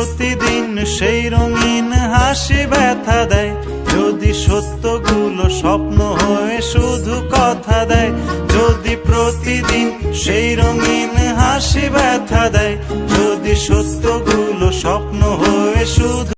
প্রতিদিন সেই রঙিন হাসি ব্যথা দেয়। যদি সত্যগুলো স্বপ্ন হয়ে, শুধু কথা দেয়। যদি প্রতিদিন সেই রঙিন হাসি ব্যথা দেয়। যদি সত্যগুলো স্বপ্ন হয়ে, শুধু